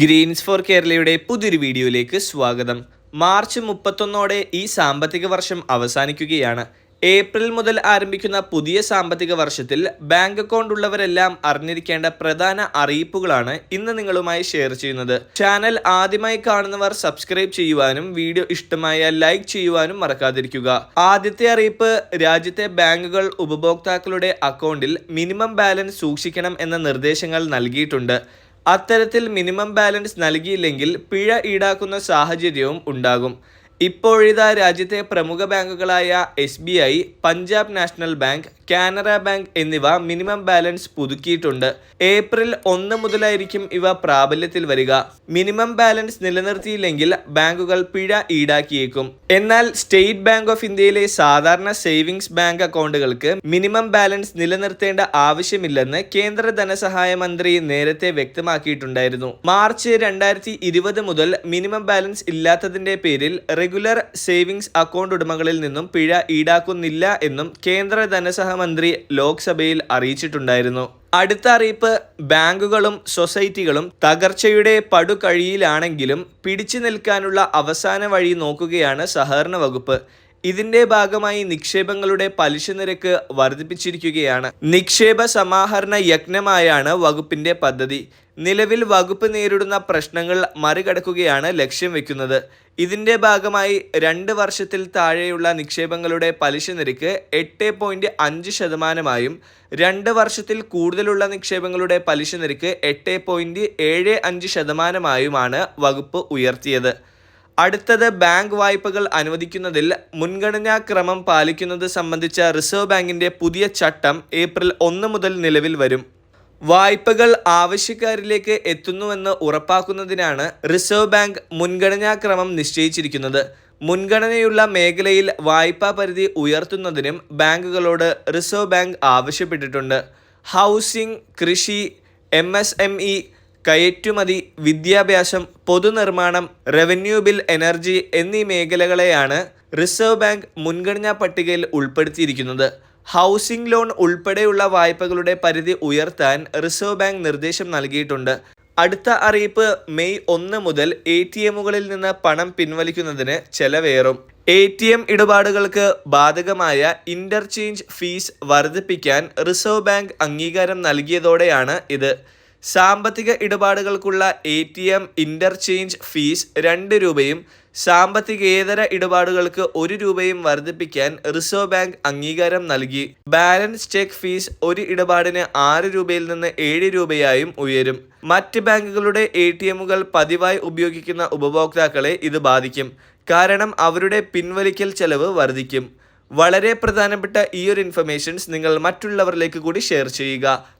Green's four കേരളയുടെ പുതിയൊരു വീഡിയോയിലേക്ക് സ്വാഗതം. മാർച്ച് മുപ്പത്തൊന്നോടെ ഈ സാമ്പത്തിക വർഷം അവസാനിക്കുകയാണ്. ഏപ്രിൽ മുതൽ ആരംഭിക്കുന്ന പുതിയ സാമ്പത്തിക വർഷത്തിൽ ബാങ്ക് അക്കൗണ്ട് ഉള്ളവരെല്ലാം അറിഞ്ഞിരിക്കേണ്ട പ്രധാന അറിയിപ്പുകളാണ് ഇന്ന് നിങ്ങളുമായി ഷെയർ ചെയ്യുന്നത്. ചാനൽ ആദ്യമായി കാണുന്നവർ സബ്സ്ക്രൈബ് ചെയ്യുവാനും വീഡിയോ ഇഷ്ടമായ ലൈക്ക് ചെയ്യുവാനും മറക്കാതിരിക്കുക. ആദ്യത്തെ അറിയിപ്പ് രാജ്യത്തെ ബാങ്കുകൾ ഉപഭോക്താക്കളുടെ അക്കൗണ്ടിൽ മിനിമം ബാലൻസ് സൂക്ഷിക്കണം എന്ന നിർദ്ദേശങ്ങൾ നൽകിയിട്ടുണ്ട്. അത്തരത്തിൽ മിനിമം ബാലൻസ് നൽകിയില്ലെങ്കിൽ പിഴ ഈടാക്കുന്ന സാഹചര്യവും ഉണ്ടാകും. ഇപ്പോഴിതാ രാജ്യത്തെ പ്രമുഖ ബാങ്കുകളായ S B I Punjab national bank Canara bank എന്നിവ മിനിമം ബാലൻസ് പുതുക്കിയിട്ടുണ്ട്. ഏപ്രിൽ ഒന്ന് മുതലായിരിക്കും ഇവ പ്രാബല്യത്തിൽ വരിക. മിനിമം ബാലൻസ് നിലനിർത്തിയില്ലെങ്കിൽ ബാങ്കുകൾ പിഴ ഈടാക്കിയേക്കും. എന്നാൽ സ്റ്റേറ്റ് ബാങ്ക് ഓഫ് ഇന്ത്യയിലെ സാധാരണ സേവിങ്സ് ബാങ്ക് അക്കൗണ്ടുകൾക്ക് മിനിമം ബാലൻസ് നിലനിർത്തേണ്ട ആവശ്യമില്ലെന്ന് കേന്ദ്ര ധനസഹായ മന്ത്രി നേരത്തെ വ്യക്തമാക്കിയിട്ടുണ്ടായിരുന്നു. മാർച്ച് രണ്ടായിരത്തി മുതൽ മിനിമം ബാലൻസ് ഇല്ലാത്തതിന്റെ പേരിൽ റെഗുലർ സേവിങ്സ് അക്കൗണ്ട് ഉടമകളിൽ നിന്നും പിഴ ഈടാക്കുന്നില്ല എന്നും കേന്ദ്ര ധനസഹമന്ത്രി ലോക്സഭയിൽ അറിയിച്ചിട്ടുണ്ടായിരുന്നു. അടുത്ത അറിയിപ്പ് ബാങ്കുകളും സൊസൈറ്റികളും തകർച്ചയുടെ പടുകഴിയിലാണെങ്കിലും പിടിച്ചു നിൽക്കാനുള്ള അവസാന വഴി നോക്കുകയാണ് സഹകരണ വകുപ്പ്. ഇതിന്റെ ഭാഗമായി നിക്ഷേപങ്ങളുടെ പലിശ നിരക്ക് വർദ്ധിപ്പിച്ചിരിക്കുകയാണ്. നിക്ഷേപ സമാഹരണ യജ്ഞമായാണ് വകുപ്പിന്റെ പദ്ധതി. നിലവിൽ വകുപ്പ് നേരിടുന്ന പ്രശ്നങ്ങൾ മറികടക്കുകയാണ് ലക്ഷ്യം വെക്കുന്നത്. ഇതിന്റെ ഭാഗമായി രണ്ട് വർഷത്തിൽ താഴെയുള്ള നിക്ഷേപങ്ങളുടെ പലിശ നിരക്ക് എട്ട് പോയിന്റ് അഞ്ച് ശതമാനമായും രണ്ട് വർഷത്തിൽ കൂടുതലുള്ള നിക്ഷേപങ്ങളുടെ പലിശ നിരക്ക് എട്ട് പോയിന്റ് ഏഴ് അഞ്ച് ശതമാനമായുമാണ് വകുപ്പ് ഉയർത്തിയത്. അടുത്തത് ബാങ്ക് വായ്പകൾ അനുവദിക്കുന്നതിൽ മുൻഗണനാ ക്രമം പാലിക്കുന്നത് സംബന്ധിച്ച റിസർവ് ബാങ്കിന്റെ പുതിയ ചട്ടം ഏപ്രിൽ ഒന്ന് മുതൽ നിലവിൽ വരും. വായ്പകൾ ആവശ്യക്കാരിലേക്ക് എത്തുന്നുവെന്ന് ഉറപ്പാക്കുന്നതിനാണ് റിസർവ് ബാങ്ക് മുൻഗണനാക്രമം നിശ്ചയിച്ചിരിക്കുന്നത്. മുൻഗണനയുള്ള മേഖലയിൽ വായ്പാ പരിധി ഉയർത്തുന്നതിനും ബാങ്കുകളോട് റിസർവ് ബാങ്ക് ആവശ്യപ്പെട്ടിട്ടുണ്ട്. ഹൗസിംഗ് കൃഷി എം എസ് എം ഇ കയറ്റുമതി വിദ്യാഭ്യാസം പൊതുനിർമ്മാണം റവന്യൂ ബിൽ എനർജി എന്നീ മേഖലകളെയാണ് റിസർവ് ബാങ്ക് മുൻഗണനാ പട്ടികയിൽ ഉൾപ്പെടുത്തിയിരിക്കുന്നത്. ഹൗസിംഗ് ലോൺ ഉൾപ്പെടെയുള്ള വായ്പകളുടെ പരിധി ഉയർത്താൻ റിസർവ് ബാങ്ക് നിർദ്ദേശം നൽകിയിട്ടുണ്ട്. അടുത്ത അറിയിപ്പ് മെയ് ഒന്ന് മുതൽ എ ടി എമ്മുകളിൽ നിന്ന് പണം പിൻവലിക്കുന്നതിന് ചെലവേറും. എ ടി എം ഇടപാടുകൾക്ക് ബാധകമായ ഇന്റർചേഞ്ച് ഫീസ് വർദ്ധിപ്പിക്കാൻ റിസർവ് ബാങ്ക് അംഗീകാരം നൽകിയതോടെയാണ് ഇത്. സാമ്പത്തിക ഇടപാടുകൾക്കുള്ള A T M interchange fees രണ്ട് രൂപയും സാമ്പത്തികേതര ഇടപാടുകൾക്ക് ഒരു രൂപയും വർദ്ധിപ്പിക്കാൻ റിസർവ് ബാങ്ക് അംഗീകാരം നൽകി. ബാലൻസ് ചെക്ക് ഫീസ് ഒരു ഇടപാടിന് ആറ് രൂപയിൽ നിന്ന് ഏഴ് രൂപയായും ഉയരും. മറ്റ് ബാങ്കുകളുടെ എ ടി എമ്മുകൾ പതിവായി ഉപയോഗിക്കുന്ന ഉപഭോക്താക്കളെ ഇത് ബാധിക്കും. കാരണം അവരുടെ പിൻവലിക്കൽ ചെലവ് വർദ്ധിക്കും. വളരെ പ്രധാനപ്പെട്ട ഈ ഒരു ഇൻഫർമേഷൻസ് നിങ്ങൾ മറ്റുള്ളവരിലേക്ക് കൂടി ഷെയർ ചെയ്യുക.